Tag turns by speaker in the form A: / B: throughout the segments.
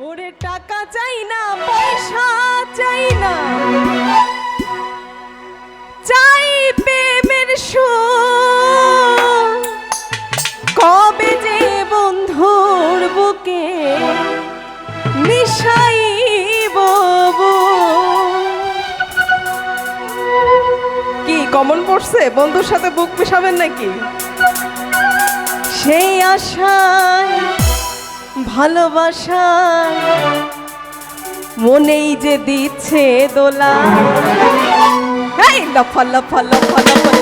A: ওরে টাকা চাই না পয়সা চাই না। চাই প্রেমের সু কবে যে বন্ধুর বুকে মিশাইব কি কমন পড়ছে? বন্ধুর সাথে বুক মিশাবেন নাকি? সেই আশায় ভালোবাসায় মনেই যে দিচ্ছে দোলা এই ফল ফল ফল ফল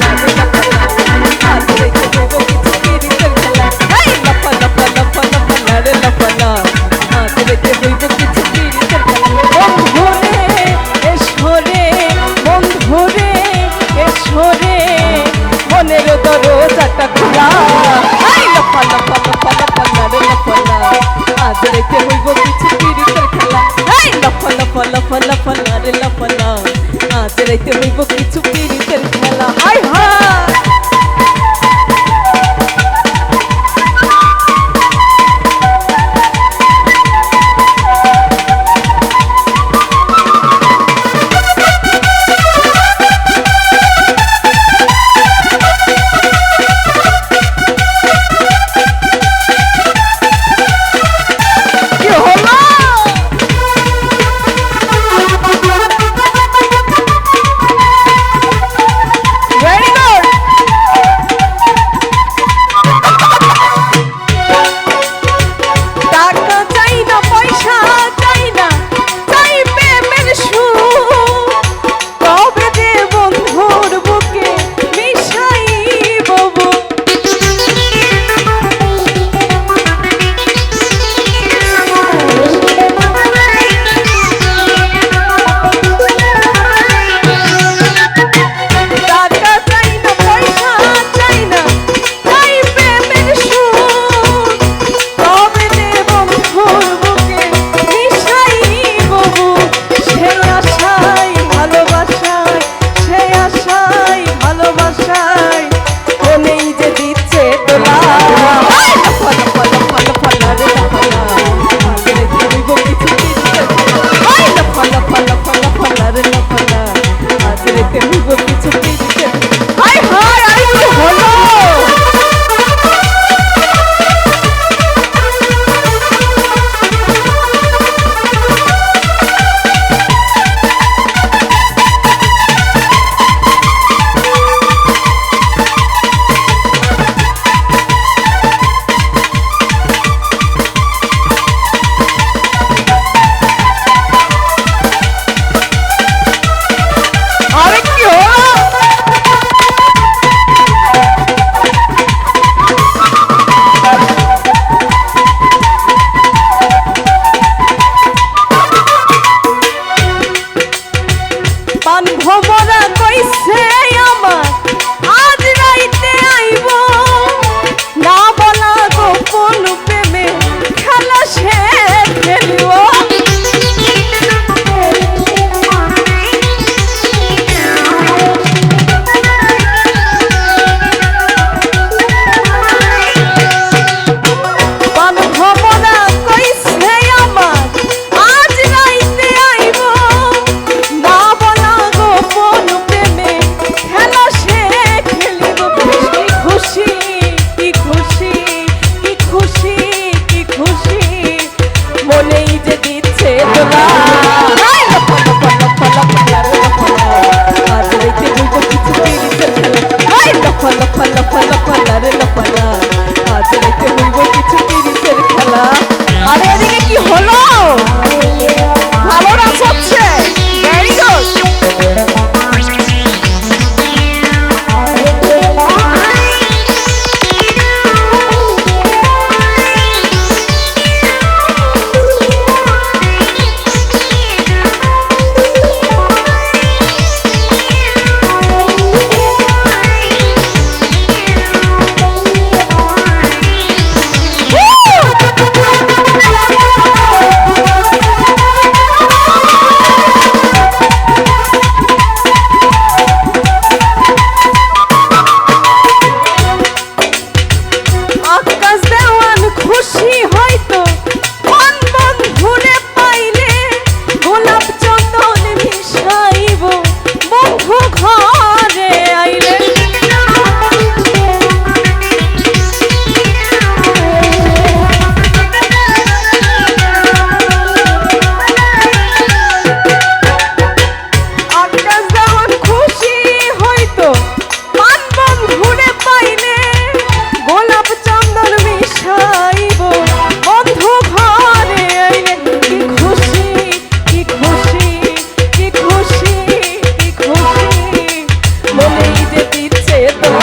A: ¡Esto!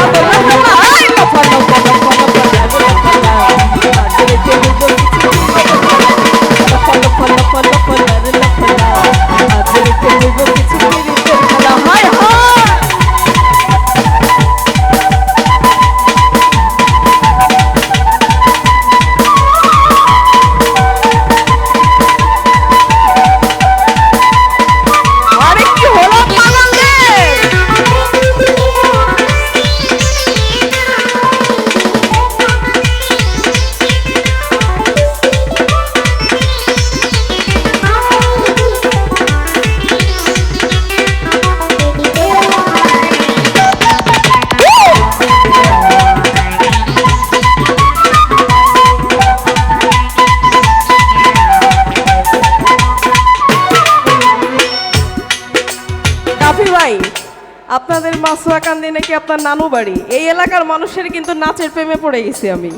A: আপনাদের মাসুয়া কান্দি নাকি আপনার নানু বাড়ি? এই এলাকার মানুষের কিন্তু নাচের প্রেমে পড়ে গেছি আমি।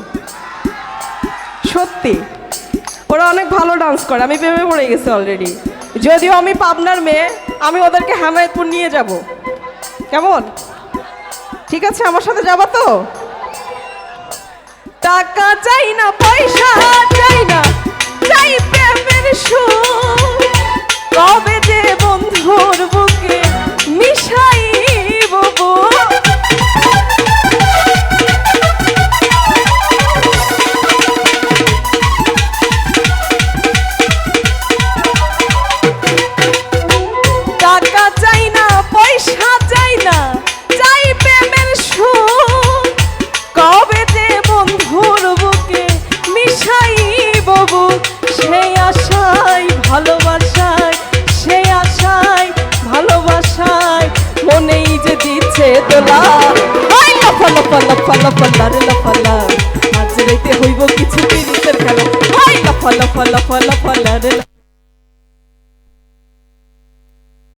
A: সত্যি। ওরা অনেক ভালো ডান্স করে, আমি প্রেমে পড়ে গেছি অলরেডি যদিও আমি পাবনার মেয়ে, আমি ওদেরকে হেমায়তপুর নিয়ে যাব। কেমন? ঠিক আছে, আমার সাথে যাবা তো? টাকা চাই না, পয়সা চাই না, চাই প্রেমের সুর। কবে যে বন্ধুর বুকে দিচ্ছে দোলা লাফা লাফা লাফা লাফা লারে লাফা লা। আজ রাইতে হইব কিছু পিরিতের খেলা। লাফা লাফা লাফা লাফা লারে